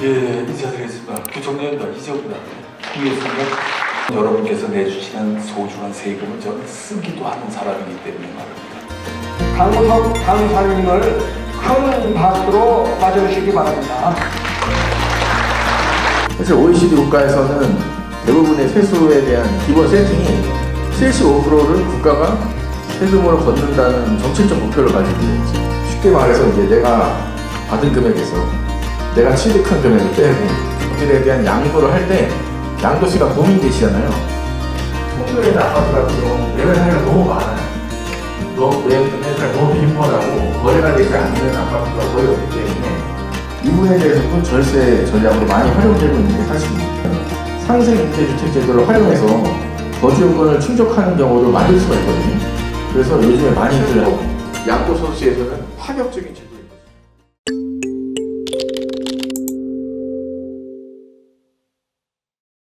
예, 인사드리겠습니다. 교통연다 이재호입니다. 국민의힘은 여러분께서 내주시는 소중한 세금을 저는 쓰기도 하는 사람이기 때문에 말입니다. 강우석 강사님을 큰 박수로 맞아주시기 바랍니다. 사실 OECD 국가에서는 대부분의 세수에 대한 기본 세팅이 75%를 국가가 세금으로 걷는다는 정책적 목표를 가지고 있지. 쉽게 말해서 이제 내가 받은 금액에서 내가 취득한 금액을 빼고 그들에 대한 양도를 할 때 양도시가 고민되시잖아요. 아파트 같은 경우 매매사가 너무 많아요. 너무 매매사가 너무 빈번하고 거래가 되지 않는 아파트가 거의 없기 때문에 이 부분에 대해서도 절세 전략으로 많이 활용되고 있는 게 사실입니다. 상생 임대주택 제도를 활용해서 거주 요건을 충족하는 경우를 만들 수가 있거든요. 그래서 요즘에 많이들 양도 소득세에서는 파격적인 제도.